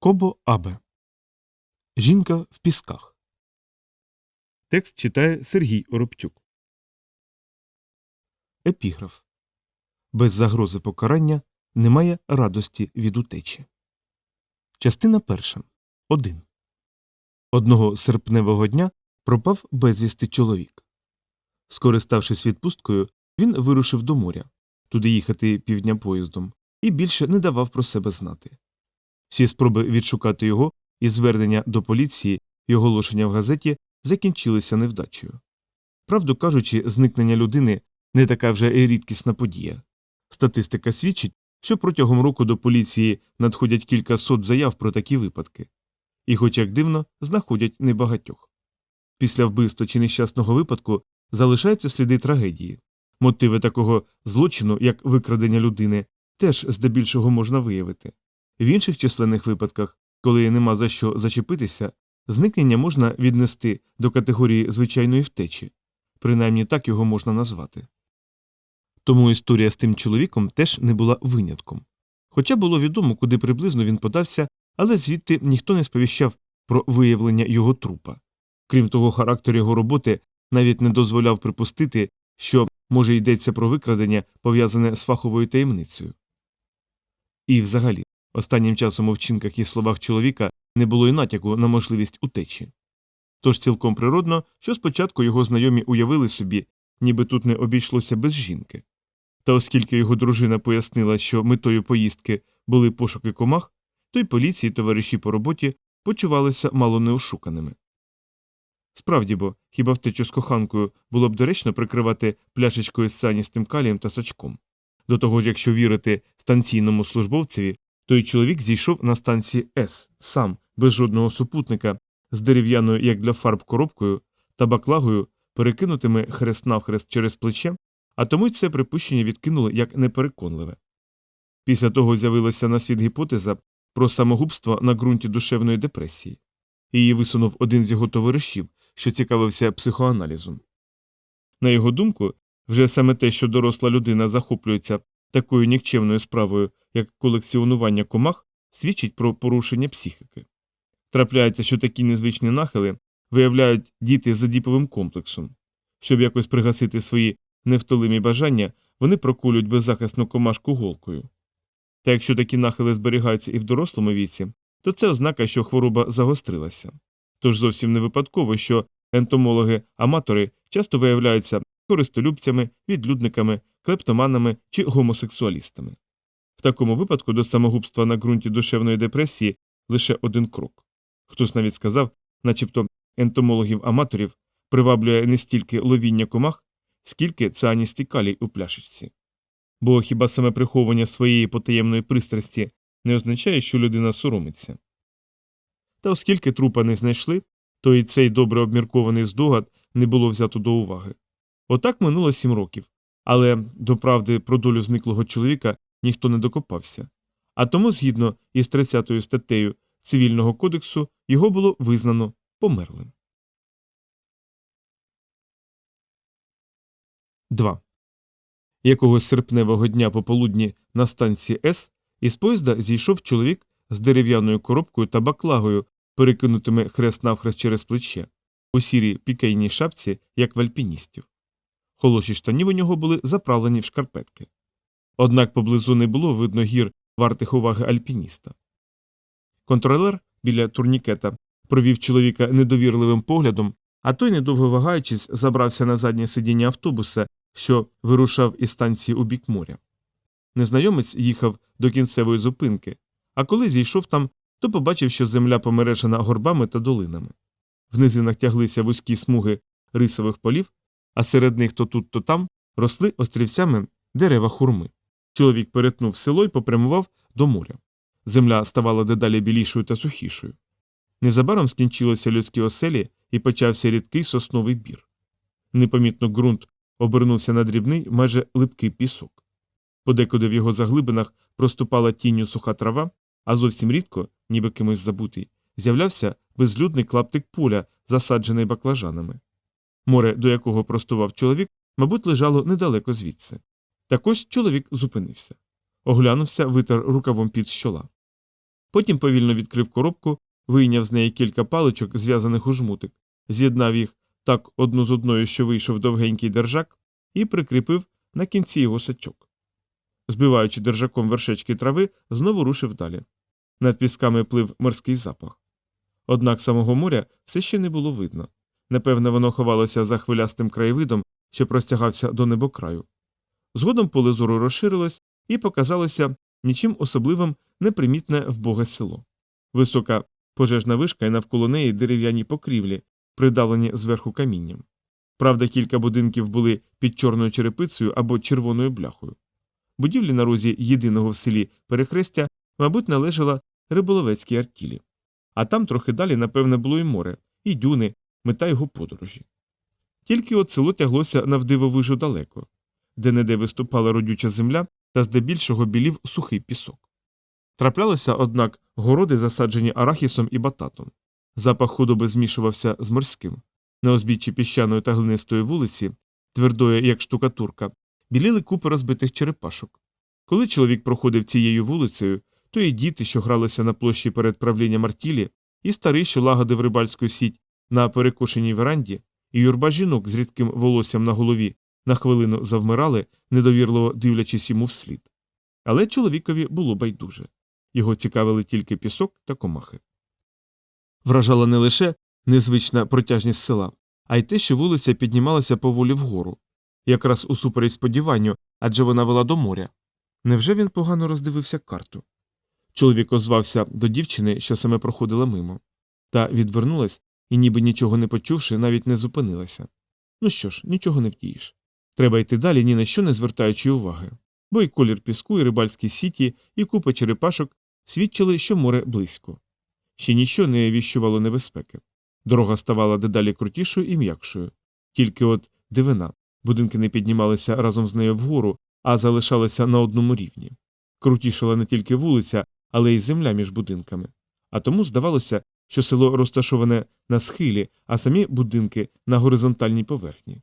Кобо Абе. Жінка в пісках. Текст читає Сергій Оробчук. Епіграф. Без загрози покарання немає радості від утечі. Частина перша. 1. Одного серпневого дня пропав безвісти чоловік. Скориставшись відпусткою, він вирушив до моря, туди їхати півдня поїздом, і більше не давав про себе знати. Всі спроби відшукати його і звернення до поліції і оголошення в газеті закінчилися невдачею. Правду кажучи, зникнення людини не така вже і рідкісна подія. Статистика свідчить, що протягом року до поліції надходять кілька сот заяв про такі випадки, і, хоч як дивно, знаходять небагатьох. Після вбивства чи нещасного випадку залишаються сліди трагедії. Мотиви такого злочину, як викрадення людини, теж здебільшого можна виявити. В інших численних випадках, коли нема за що зачепитися, зникнення можна віднести до категорії звичайної втечі, принаймні так його можна назвати. Тому історія з тим чоловіком теж не була винятком. Хоча було відомо, куди приблизно він подався, але звідти ніхто не сповіщав про виявлення його трупа. Крім того, характер його роботи навіть не дозволяв припустити, що, може, йдеться про викрадення, пов'язане з фаховою таємницею. І взагалі, останнім часом у вчинках і словах чоловіка не було й натяку на можливість утечі. Тож цілком природно, що спочатку його знайомі уявили собі, ніби тут не обійшлося без жінки. Та оскільки його дружина пояснила, що метою поїздки були пошуки комах, то й поліції товариші по роботі почувалися мало неошуканими. Справді бо, хіба втечу з коханкою було б доречно прикривати пляшечкою з цианістим калієм та сачком. До того ж, якщо вірити станційному службовцеві, той чоловік зійшов на станції С сам, без жодного супутника, з дерев'яною, як для фарб, коробкою та баклагою, перекинутими хрест навхрест через плече, а тому й це припущення відкинули як непереконливе. Після того з'явилася на світ гіпотеза про самогубство на ґрунті душевної депресії. Її висунув один з його товаришів, що цікавився психоаналізом. На його думку, вже саме те, що доросла людина захоплюється такою нікчемною справою, як колекціонування комах, свідчить про порушення психіки. Трапляється, що такі незвичні нахили виявляють діти з адіповим комплексом. Щоб якось пригасити свої невтолимі бажання, вони прокулюють беззахисну комашку голкою. Та якщо такі нахили зберігаються і в дорослому віці, то це ознака, що хвороба загострилася. Тож зовсім не випадково, що ентомологи-аматори часто виявляються користолюбцями, відлюдниками, клептоманами чи гомосексуалістами. В такому випадку до самогубства на ґрунті душевної депресії лише один крок. Хтось навіть сказав, начебто ентомологів-аматорів приваблює не стільки ловіння комах, скільки цианістий калій у пляшечці. Бо хіба саме приховування своєї потаємної пристрасті не означає, що людина соромиться. Та оскільки трупа не знайшли, то і цей добре обміркований здогад не було взято до уваги. Отак минуло сім років, але до правди про долю зниклого чоловіка ніхто не докопався. А тому, згідно із 30 статтею Цивільного кодексу, його було визнано померлим. 2. Якогось серпневого дня пополудні на станції С із поїзда зійшов чоловік з дерев'яною коробкою та баклагою, перекинутими хрест навхрест через плече, у сірій пікейній шапці, як в альпіністів. Холоші штанів у нього були заправлені в шкарпетки. Однак поблизу не було видно гір вартих уваги альпініста. Контролер біля турнікета провів чоловіка недовірливим поглядом, а той, недовго вагаючись, забрався на заднє сидіння автобуса, що вирушав із станції у бік моря. Незнайомець їхав до кінцевої зупинки, а коли зійшов там, то побачив, що земля помережена горбами та долинами. В низинах тяглися вузькі смуги рисових полів, а серед них то тут, то там росли острівцями дерева хурми. Чоловік перетнув село і попрямував до моря. Земля ставала дедалі білішою та сухішою. Незабаром скінчилися людські оселі і почався рідкий сосновий бір. Непомітно ґрунт обернувся на дрібний, майже липкий пісок. Подекуди в його заглибинах проступала тінню суха трава, а зовсім рідко, ніби кимось забутий, з'являвся безлюдний клаптик поля, засаджений баклажанами. Море, до якого простував чоловік, мабуть, лежало недалеко звідси. Так ось чоловік зупинився. Оглянувся, витер рукавом під щола. Потім повільно відкрив коробку, вийняв з неї кілька паличок, зв'язаних у жмутик, з'єднав їх так одну з одною, що вийшов довгенький держак, і прикріпив на кінці його сачок. Збиваючи держаком вершечки трави, знову рушив далі. Над пісками плив морський запах. Однак самого моря все ще не було видно. Напевне, воно ховалося за хвилястим краєвидом, що простягався до небокраю. Згодом поле зору розширилось і показалося нічим особливим непримітне вбоге село. Висока пожежна вишка і навколо неї дерев'яні покрівлі, придавлені зверху камінням. Правда, кілька будинків були під чорною черепицею або червоною бляхою. Будівлі на розі єдиного в селі перехрестя, мабуть, належала риболовецькій артілі. А там трохи далі, напевне, було і море, і дюни, мета його подорожі. Тільки от село тяглося навдивовижу далеко, де неде виступала родюча земля та здебільшого білів сухий пісок. Траплялися, однак, городи, засаджені арахісом і бататом. Запах худоби змішувався з морським. На узбіччі піщаної та глинистої вулиці, твердої, як штукатурка, біліли купи розбитих черепашок. Коли чоловік проходив цією вулицею, то і діти, що гралися на площі перед правлінням артілі, і старий, що лагодив рибальську сіть на перекошеній веранді, і юрба жінок з рідким волоссям на голові на хвилину завмирали, недовірливо дивлячись йому вслід. Але чоловікові було байдуже його цікавили тільки пісок та комахи. Вражала не лише незвична протяжність села, а й те, що вулиця піднімалася поволі вгору, якраз усупереч сподіванню, адже вона вела до моря. Невже він погано роздивився карту? Чоловік озвався до дівчини, що саме проходила мимо, та відвернулась і, ніби нічого не почувши, навіть не зупинилася. Ну що ж, нічого не втієш. Треба йти далі, ні на що не звертаючи уваги, бо і колір піску, і рибальські сіті, і купа черепашок свідчили, що море близько. Ще ніщо не віщувало небезпеки. Дорога ставала дедалі крутішою і м'якшою. Тільки от дивина будинки не піднімалися разом з нею вгору, а залишалися на одному рівні. Крутішала не тільки вулиця, але й земля між будинками. А тому здавалося, що село розташоване на схилі, а самі будинки на горизонтальній поверхні.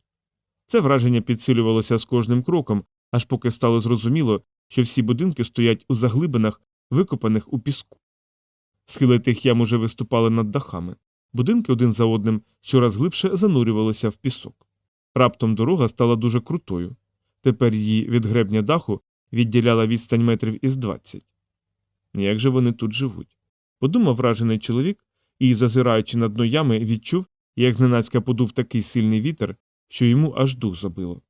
Це враження підсилювалося з кожним кроком, аж поки стало зрозуміло, що всі будинки стоять у заглибинах, викопаних у піску. Схили тих ям уже виступали над дахами. Будинки один за одним щораз глибше занурювалися в пісок. Раптом дорога стала дуже крутою. Тепер її від гребня даху відділяла відстань метрів із двадцять. Як же вони тут живуть? Подумав вражений чоловік і, зазираючи на дно ями, відчув, як зненацька подув такий сильний вітер, що йому аж дух забило.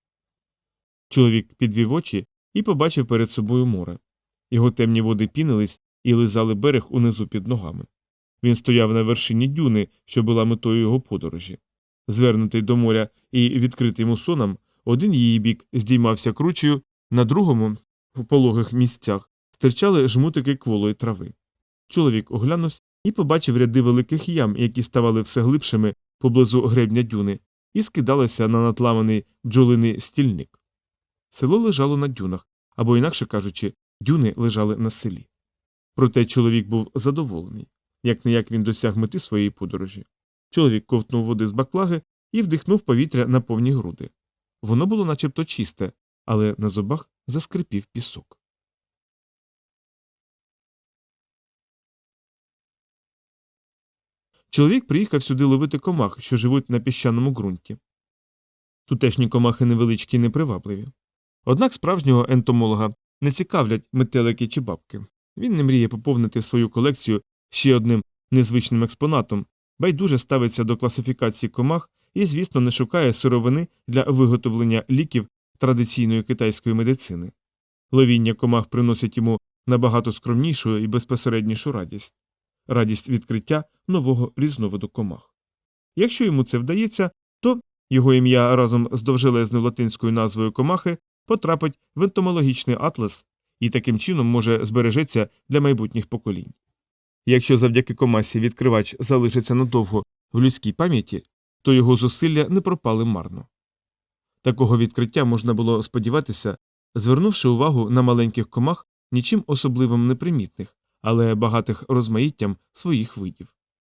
Чоловік підвів очі і побачив перед собою море. Його темні води пінились і лизали берег унизу під ногами. Він стояв на вершині дюни, що була метою його подорожі. Звернутий до моря і відкритий мусоном, один її бік здіймався кручею, на другому, в пологих місцях, стирчали жмутики кволої трави. Чоловік оглянувся і побачив ряди великих ям, які ставали все глибшими поблизу гребня дюни, і скидалися на натламаний бджолиний стільник. Село лежало на дюнах, або, інакше кажучи, дюни лежали на селі. Проте чоловік був задоволений, як не як він досяг мети своєї подорожі. Чоловік ковтнув води з баклаги і вдихнув повітря на повні груди. Воно було начебто чисте, але на зубах заскрипів пісок. Чоловік приїхав сюди ловити комах, що живуть на піщаному ґрунті. Тутешні комахи невеличкі і непривабливі. Однак справжнього ентомолога не цікавлять метелики чи бабки. Він не мріє поповнити свою колекцію ще одним незвичним експонатом, байдуже ставиться до класифікації комах і, звісно, не шукає сировини для виготовлення ліків традиційної китайської медицини. Ловіння комах приносить йому набагато скромнішу і безпосереднішу радість радість відкриття нового різновиду комах. Якщо йому це вдається, то його ім'я разом з довжелезною латинською назвою комахи потрапить в ентомологічний атлас і таким чином може збережеться для майбутніх поколінь. Якщо завдяки комасі відкривач залишиться надовго в людській пам'яті, то його зусилля не пропали марно. Такого відкриття можна було сподіватися, звернувши увагу на маленьких комах нічим особливим непримітних, але багатих розмаїттям своїх видів.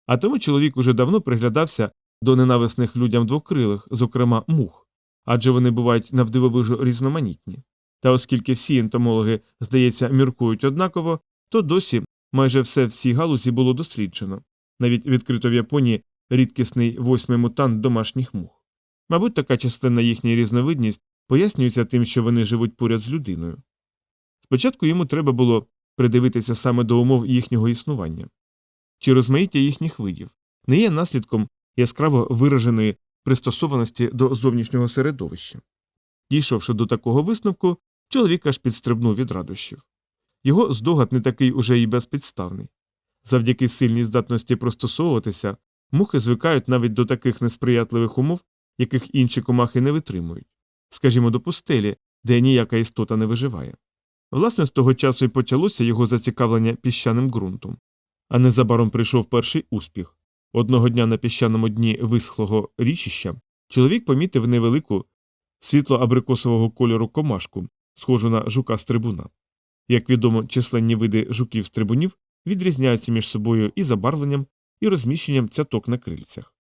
А тому чоловік уже давно приглядався до ненависних людям двокрилих, зокрема мух, адже вони бувають навдивовижу різноманітні. Та оскільки всі ентомологи, здається, міркують однаково, то досі майже все в цій галузі було досліджено. Навіть відкрито в Японії рідкісний восьмий мутант домашніх мух. Мабуть, така частина їхня різновидність пояснюється тим, що вони живуть поряд з людиною. Спочатку йому треба було придивитися саме до умов їхнього існування. Чи розмаїття їхніх видів не є наслідком яскраво вираженої пристосованості до зовнішнього середовища. Дійшовши до такого висновку, чоловік аж підстрибнув від радощів. Його здогад не такий уже і безпідставний. Завдяки сильній здатності простосовуватися, мухи звикають навіть до таких несприятливих умов, яких інші комахи не витримують, скажімо, до пустелі, де ніяка істота не виживає. Власне, з того часу і почалося його зацікавлення піщаним ґрунтом. А незабаром прийшов перший успіх. Одного дня на піщаному дні висхлого річища чоловік помітив невелику світло абрикосового кольору комашку, схожу на жука стрибуна. Як відомо, численні види жуків стрибунів відрізняються між собою і забарвленням, і розміщенням цяток на крильцях.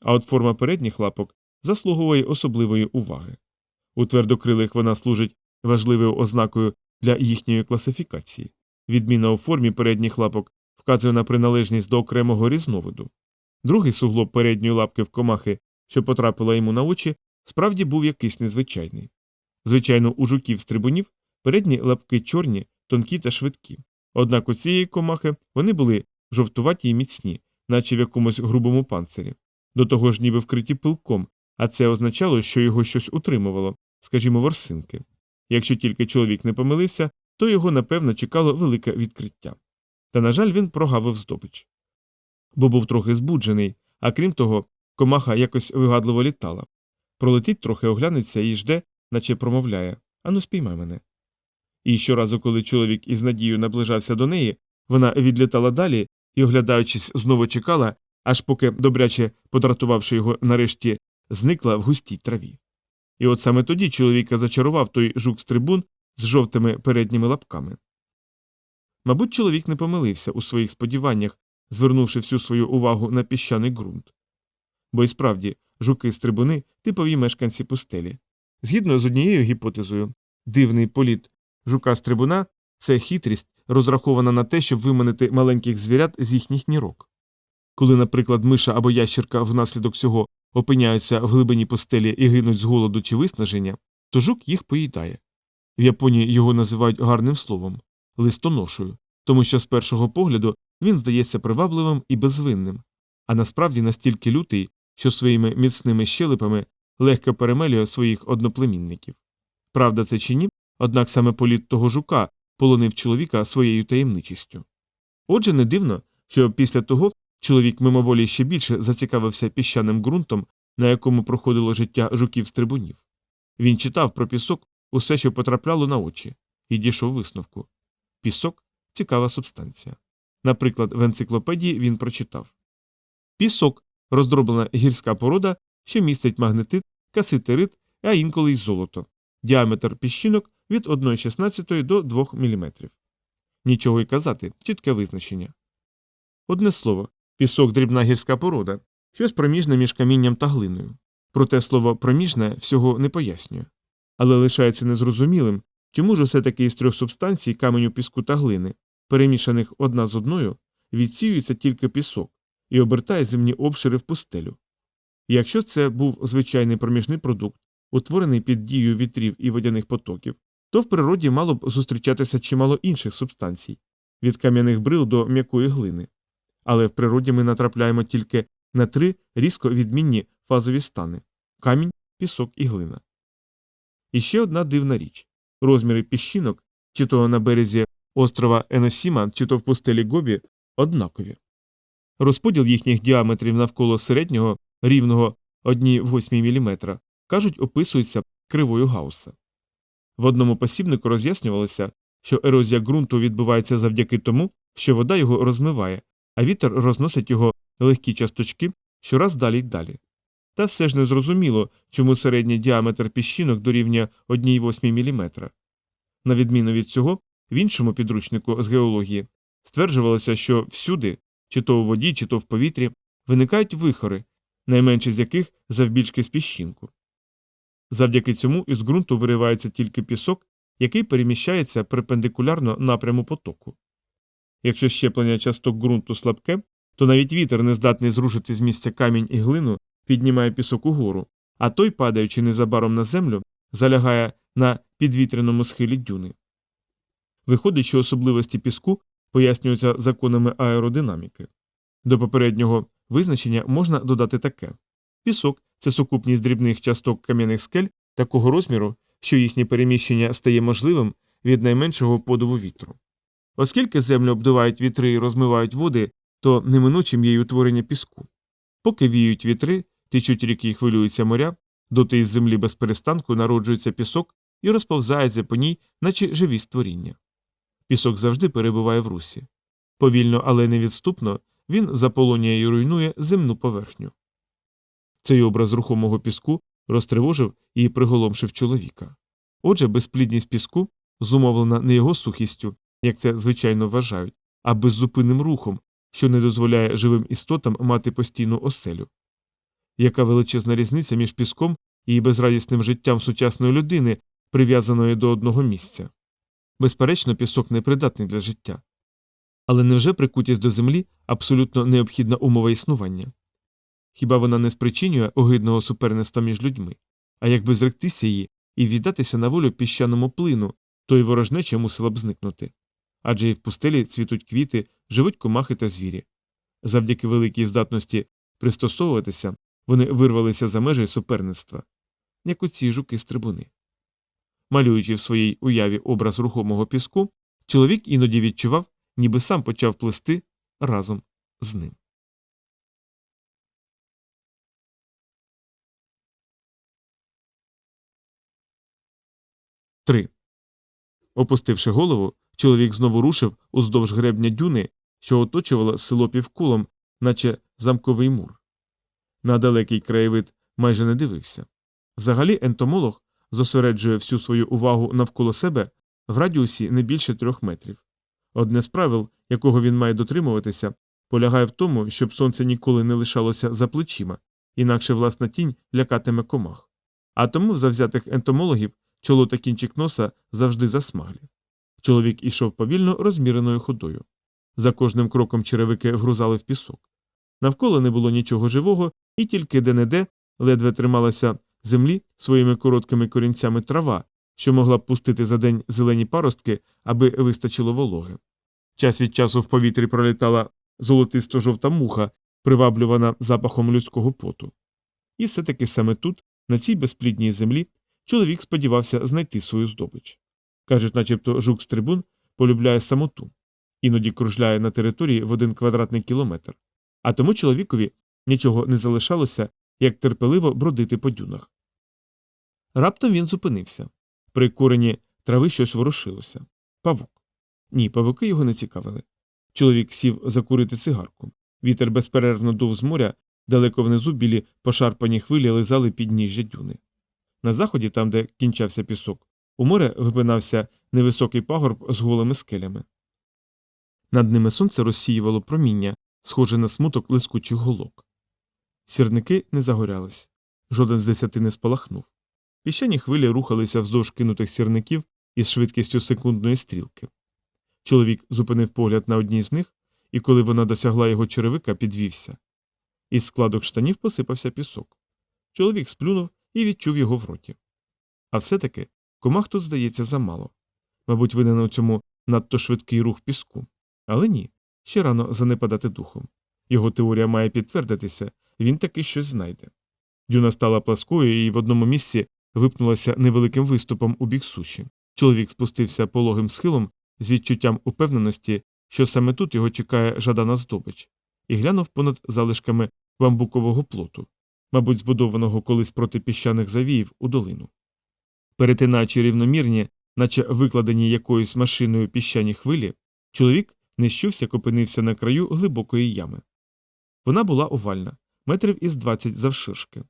А от форма передніх лапок заслуговує особливої уваги. У твердокрилих вона служить важливою ознакою для їхньої класифікації. Відміна у формі передніх лапок вказує на приналежність до окремого різновиду. Другий суглоб передньої лапки в комахи, що потрапила йому на очі, справді був якийсь незвичайний. Звичайно, у жуків стрибунів передні лапки чорні, тонкі та швидкі. Однак у цієї комахи вони були жовтуваті й міцні, наче в якомусь грубому панцирі. До того ж ніби вкриті пилком, а це означало, що його щось утримувало, скажімо, ворсинки. Якщо тільки чоловік не помилився, то його напевно чекало велике відкриття. Та, на жаль, він прогавив здобич. Бо був трохи збуджений, а крім того, комаха якось вигадливо літала. Пролетить трохи оглянеться і жде, наче промовляє Ану, спіймай мене. І щоразу, коли чоловік із надією наближався до неї, вона відлітала далі і, оглядаючись, знову чекала, аж поки, добряче подратувавши його, нарешті зникла в густій траві. І от саме тоді чоловіка зачарував той жук з трибун з жовтими передніми лапками. Мабуть, чоловік не помилився у своїх сподіваннях, звернувши всю свою увагу на піщаний ґрунт. Бо й справді жуки з трибуни типові мешканці пустелі. Згідно з однією гіпотезою, дивний політ жука з трибуна це хитрість, розрахована на те, щоб виманити маленьких звірят з їхніх нірок. Коли, наприклад, миша або ящерка внаслідок цього опиняються в глибині пустелі і гинуть з голоду чи виснаження, то жук їх поїдає. В Японії його називають гарним словом листоношою, тому що з першого погляду він здається привабливим і безвинним, а насправді настільки лютий, що своїми міцними щелепами легко перемелює своїх одноплемінників. Правда це чи ні, однак саме політ того жука полонив чоловіка своєю таємничістю. Отже, не дивно, що після того чоловік мимоволі ще більше зацікавився піщаним ґрунтом, на якому проходило життя жуків стрибунів. Він читав про пісок усе, що потрапляло на очі, і дійшов висновку пісок цікава субстанція. Наприклад, в енциклопедії він прочитав Пісок роздроблена гірська порода, що містить магнетит, каситерит, а інколи й золото, діаметр піщинок від 1,16 до 2 мм. Нічого й казати, чітке визначення. Одне слово, пісок дрібна гірська порода, щось проміжне між камінням та глиною. Проте слово проміжне всього не пояснює. Але лишається незрозумілим, чому ж усе таки із трьох субстанцій каменю піску та глини, перемішаних одна з одною, відсіюється тільки пісок і обертає земні обшири в пустелю. І якщо це був звичайний проміжний продукт, утворений під дією вітрів і водяних потоків, то в природі мало б зустрічатися чимало інших субстанцій від кам'яних брил до м'якої глини. Але в природі ми натрапляємо тільки на три різко відмінні фазові стани камінь, пісок і глина. І ще одна дивна річ розміри піщинок, чи то на березі острова Еносіма, чи то в пустелі Гобі, однакові. Розподіл їхніх діаметрів навколо середнього рівного 1,8 мм, кажуть, описується кривою Гаусса. В одному посібнику роз'яснювалося, що ерозія ґрунту відбувається завдяки тому, що вода його розмиває, а вітер розносить його легкі часточки щораз далі й далі. Та все ж не зрозуміло, чому середній діаметр піщинок дорівнює 1,8 мм. На відміну від цього, в іншому підручнику з геології стверджувалося, що всюди, чи то у воді, чи то в повітрі, виникають вихори, найменші з яких завбільшки з піщинку. Завдяки цьому із ґрунту виривається тільки пісок, який переміщається перпендикулярно напряму потоку. Якщо щеплення часток ґрунту слабке, то навіть вітер не здатний зрушити з місця камінь і глину, піднімає пісок угору, а той, падаючи незабаром на землю, залягає на підвітряному схилі дюни. Виходить, що особливості піску пояснюються законами аеродинаміки. До попереднього визначення можна додати таке пісок це сукупність дрібних часток кам'яних скель такого розміру, що їхнє переміщення стає можливим від найменшого подову вітру. Оскільки землю обдувають вітри і розмивають води, то неминучим є й утворення піску. Поки віють вітри, течуть ріки і хвилюються моря, доти із землі без перестанку народжується пісок і розповзається по ній, наче живі створіння. Пісок завжди перебуває в русі. Повільно, але невідступно він заполонює і руйнує земну поверхню. Цей образ рухомого піску розтривожив і приголомшив чоловіка. Отже, безплідність піску зумовлена не його сухістю, як це звичайно вважають, а беззупинним рухом, що не дозволяє живим істотам мати постійну оселю. Яка величезна різниця між піском і безрадісним життям сучасної людини, прив'язаної до одного місця? Безперечно, пісок непридатний для життя. Але невже прикутість до землі абсолютно необхідна умова існування? Хіба вона не спричинює огидного суперництва між людьми? А якби зректися її і віддатися на волю піщаному плину, то й ворожнеча мусила б зникнути. Адже і в пустелі цвітуть квіти, живуть комахи та звірі. Завдяки великій здатності пристосовуватися, вони вирвалися за межі суперництва, як оці жуки стрибуни. Малюючи в своїй уяві образ рухомого піску, чоловік іноді відчував, ніби сам почав плести разом з ним. Три. Опустивши голову, чоловік знову рушив уздовж гребня дюни, що оточувало село півкулом, наче замковий мур. На далекий краєвид майже не дивився. Взагалі ентомолог зосереджує всю свою увагу навколо себе в радіусі не більше трьох метрів. Одне з правил, якого він має дотримуватися, полягає в тому, щоб сонце ніколи не лишалося за плечима, інакше власна тінь лякатиме комах. А тому завзятих ентомологів чоло та кінчик носа завжди засмаглі. Чоловік ішов повільно розміреною ходою. За кожним кроком черевики вгрузали в пісок. Навколо не було нічого живого, і тільки де-не-де ледве трималася землі своїми короткими корінцями трава, що могла б пустити за день зелені паростки, аби вистачило вологи. Час від часу в повітрі пролітала золотисто жовта муха, приваблювана запахом людського поту. І все таки саме тут, на цій безплідній землі, чоловік сподівався знайти свою здобич. Кажуть, начебто жук стрибун полюбляє самоту, іноді кружляє на території в один квадратний кілометр, а тому чоловікові нічого не залишалося, як терпеливо бродити по дюнах. Раптом він зупинився. При корені трави щось ворушилося. Павук. Ні, павуки його не цікавили. Чоловік сів закурити цигарку. Вітер безперервно дув з моря, далеко внизу білі пошарпані хвилі лизали підніжжя дюни. На заході, там, де кінчався пісок, у море випинався невисокий пагорб з голими скелями. Над ними сонце розсіювало проміння, схоже на смуток лискучих голок. Сірники не загорялись, жоден з десяти не спалахнув. Піщані хвилі рухалися вздовж кинутих сірників із швидкістю секундної стрілки. Чоловік зупинив погляд на одній з них, і коли вона досягла його черевика, підвівся. Із складок штанів посипався пісок. Чоловік сплюнув і відчув його в роті. А все таки комах тут здається замало. Мабуть, винен у цьому надто швидкий рух піску. Але ні, ще рано занепадати духом. Його теорія має підтвердитися, він таки щось знайде. Дюна стала пласкою і в одному місці випнулася невеликим виступом у бік суші. Чоловік спустився пологим схилом з відчуттям упевненості, що саме тут його чекає жадана здобич, і глянув понад залишками бамбукового плоту, мабуть, збудованого колись проти піщаних завіїв у долину. Перетинаючи рівномірні, наче викладені якоюсь машиною піщані хвилі, чоловік нещувся опинився на краю глибокої ями. Вона була овальна, метрів із двадцять завширшки.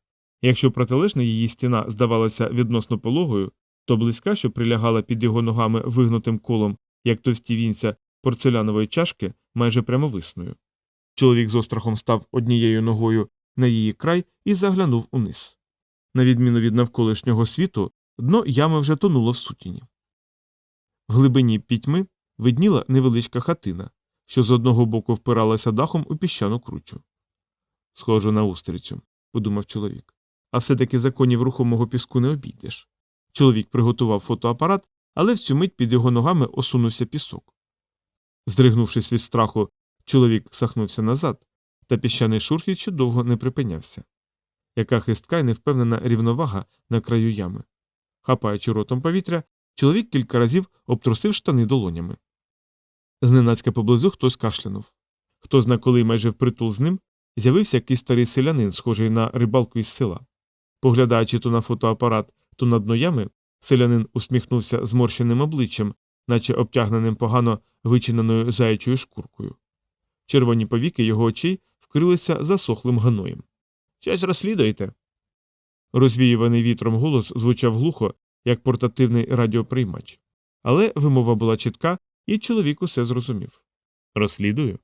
Якщо протилежна її стіна здавалася відносно пологою, то близька, що прилягала під його ногами вигнутим колом, як товсті вінця порцелянової чашки, майже прямовисною. Чоловік з острахом став однією ногою на її край і заглянув униз. На відміну від навколишнього світу, дно ями вже тонуло в сутіні. В глибині пітьми видніла невеличка хатина, що з одного боку впиралася дахом у піщану кручу. Схожу на устрицю, подумав чоловік. А все таки законів рухомого піску не обійдеш. Чоловік приготував фотоапарат, але в цю мить під його ногами осунувся пісок. Здригнувшись від страху, чоловік сахнувся назад, та піщаний шурхіт довго не припинявся. Яка хистка й невпевнена рівновага на краю ями. Хапаючи ротом повітря, чоловік кілька разів обтрусив штани долонями. Зненацька поблизу хтось кашлянув. Хто зна коли майже впритул з ним, з'явився якийсь старий селянин, схожий на рибалку із села. Поглядаючи то на фотоапарат, то на дно ями, селянин усміхнувся зморщеним обличчям, наче обтягненим погано вичиненою заячою шкуркою. Червоні повіки його очей вкрилися засохлим гноєм. Щось розслідуєте? Розвіюваний вітром голос звучав глухо, як портативний радіоприймач. Але вимова була чітка, і чоловік усе зрозумів. Розслідую.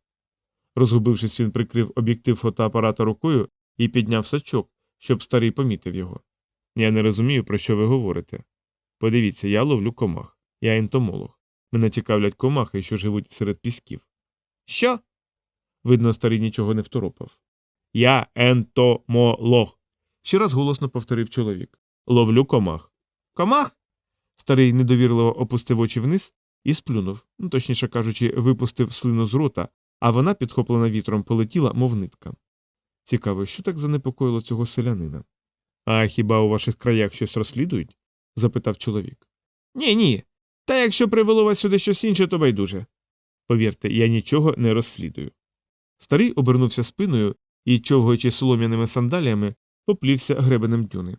Розгубившись, він прикрив об'єктив фотоапарата рукою і підняв сачок, щоб старий помітив його. Я не розумію, про що ви говорите. Подивіться, я ловлю комах. Я ентомолог. Мене цікавлять комахи, що живуть серед пісків. Що? Видно, старий нічого не второпав. Я ентомолог. Ще раз голосно повторив чоловік. Ловлю комах. Комах? Старий недовірливо опустив очі вниз і сплюнув, ну, точніше кажучи, випустив слину з рота, а вона, підхоплена вітром, полетіла, мов нитка. Цікаво, що так занепокоїло цього селянина. А хіба у ваших краях щось розслідують? запитав чоловік. Ні, ні. Та якщо привело вас сюди щось інше, то байдуже. Повірте, я нічого не розслідую. Старий обернувся спиною і, човгаючи солом'яними сандаліями, поплівся гребенем дюни.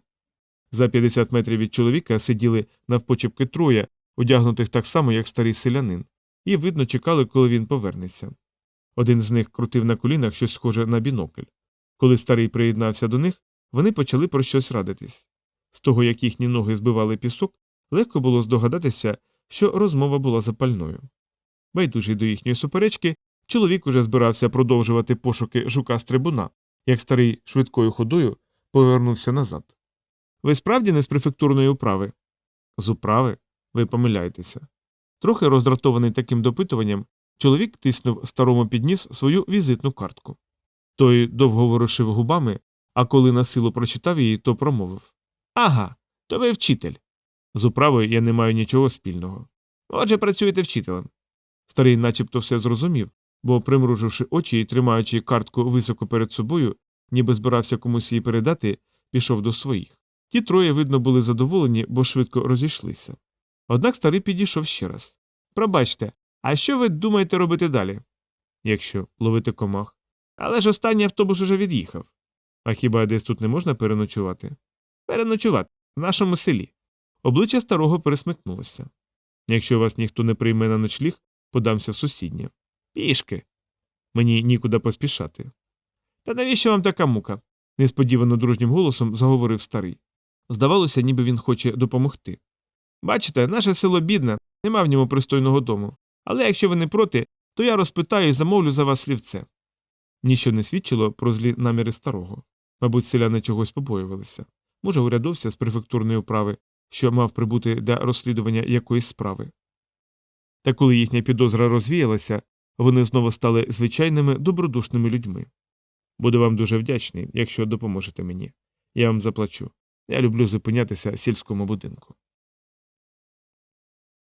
За 50 метрів від чоловіка сиділи навпочепки троє, одягнутих так само, як старий селянин, і, видно, чекали, коли він повернеться. Один з них крутив на колінах щось схоже на бінокль. Коли старий приєднався до них, вони почали про щось радитись. З того, як їхні ноги збивали пісок, легко було здогадатися, що розмова була запальною. Байдужий до їхньої суперечки, чоловік уже збирався продовжувати пошуки жука з трибуна, як старий швидкою ходою повернувся назад. Ви справді не з префектурної управи? З управи? Ви помиляєтеся. Трохи роздратований таким допитуванням, чоловік тиснув старому підніс свою візитну картку. Той довго ворушив губами, а коли на силу прочитав її, то промовив Ага, то ви вчитель. З управою я не маю нічого спільного. Отже, працюєте вчителем. Старий начебто все зрозумів, бо, примруживши очі і тримаючи картку високо перед собою, ніби збирався комусь її передати, пішов до своїх. Ті троє, видно, були задоволені, бо швидко розійшлися. Однак старий підійшов ще раз. Пробачте, а що ви думаєте робити далі? Якщо ловити комах. Але ж останній автобус уже від'їхав. А хіба десь тут не можна переночувати? Переночувати в нашому селі. Обличчя старого пересмикнулося. Якщо вас ніхто не прийме на ночліг, подамся в сусіднє. Пішки. Мені нікуди поспішати. Та навіщо вам така мука? несподівано дружнім голосом заговорив старий. Здавалося, ніби він хоче допомогти. Бачите, наше село бідне, нема в ньому пристойного дому. Але якщо ви не проти, то я розпитаю і замовлю за вас слівце. Ніщо не свідчило про злі наміри старого. Мабуть, селяни чогось побоювалися. Може, урядовся з префектурної управи, що мав прибути для розслідування якоїсь справи. Та коли їхня підозра розвіялася, вони знову стали звичайними добродушними людьми. Буду вам дуже вдячний, якщо допоможете мені. Я вам заплачу. Я люблю зупинятися сільському будинку.